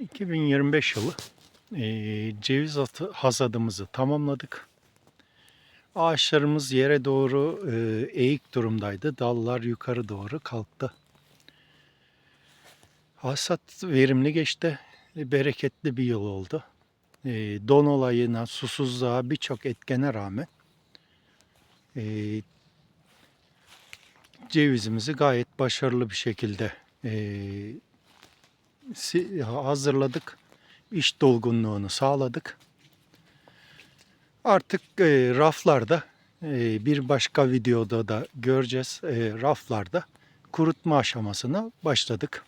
2025 yılı e, ceviz hasadımızı tamamladık. Ağaçlarımız yere doğru e, eğik durumdaydı. Dallar yukarı doğru kalktı. Hasat verimli geçti. E, Bereketli bir yıl oldu. E, don olayına, susuzluğa birçok etkene rağmen e, cevizimizi gayet başarılı bir şekilde e, hazırladık. İş dolgunluğunu sağladık. Artık e, raflarda e, bir başka videoda da göreceğiz. E, raflarda kurutma aşamasına başladık.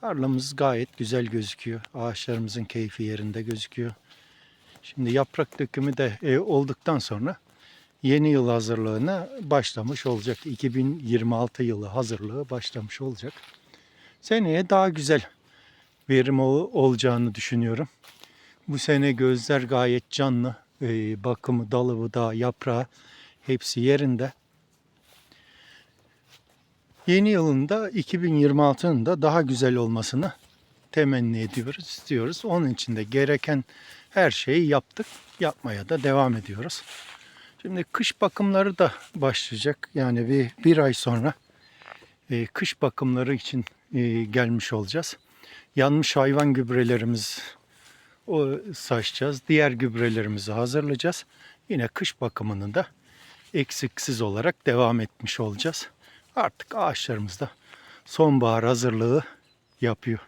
Tarlamız gayet güzel gözüküyor. Ağaçlarımızın keyfi yerinde gözüküyor. Şimdi yaprak dökümü de e, olduktan sonra yeni yıl hazırlığına başlamış olacak. 2026 yılı hazırlığı başlamış olacak. Seneye daha güzel verim ol- olacağını düşünüyorum. Bu sene gözler gayet canlı. Ee, bakımı, dalı, budağı, yaprağı hepsi yerinde. Yeni yılında 2026'nın da daha güzel olmasını temenni ediyoruz, istiyoruz. Onun için de gereken her şeyi yaptık. Yapmaya da devam ediyoruz. Şimdi kış bakımları da başlayacak. Yani bir, bir ay sonra e, kış bakımları için e, gelmiş olacağız. Yanmış hayvan gübrelerimiz o saçacağız. Diğer gübrelerimizi hazırlayacağız. Yine kış bakımını da eksiksiz olarak devam etmiş olacağız. Artık ağaçlarımız da sonbahar hazırlığı yapıyor.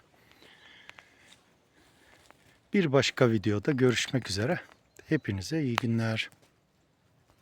Bir başka videoda görüşmek üzere. Hepinize iyi günler.